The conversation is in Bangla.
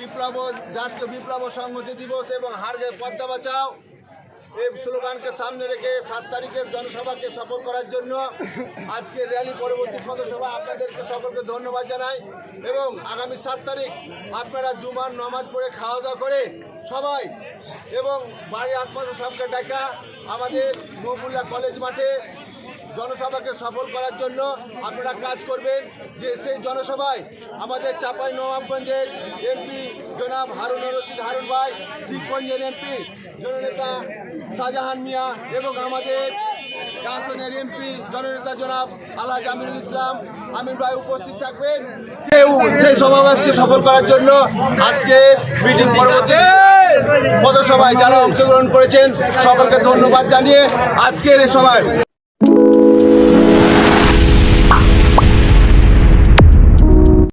বিপ্লব জাতীয় বিপ্লব সংহতি দিবস এবং হারগে পদ্মা বাঁচাও। এই স্লোগানকে সামনে রেখে সাত তারিখের জনসভাকে সফল করার জন্য আজকের র্যালি পরবর্তী পদসভা আপনাদেরকে সকলকে ধন্যবাদ জানাই এবং আগামী সাত তারিখ আপনারা জুমার নামাজ পড়ে খাওয়া দাওয়া করে সবাই এবং বাড়ির আশপাশে সবকে ডাকা আমাদের মহবুল্লাহ কলেজ মাঠে জনসভাকে সফল করার জন্য আপনারা কাজ করবেন যে সেই জনসভায় আমাদের চাপাই নবাবগঞ্জের এমপি জনাব হারুন রশিদ হারুন ভাই, শিখগঞ্জের এমপি জননেতা শাহজাহান মিয়া এবং আমাদের আসনের এমপি জননেতা জনাব আল্লাহ জামিরুল ইসলাম আমির ভাই উপস্থিত থাকবেন। সেই সেই সমাবেশকে সফল করার জন্য আজকে মিটিং পরবর্তী পদসভায় যারা অংশগ্রহণ করেছেন, সকলকে ধন্যবাদ জানিয়ে আজকের এই সভায়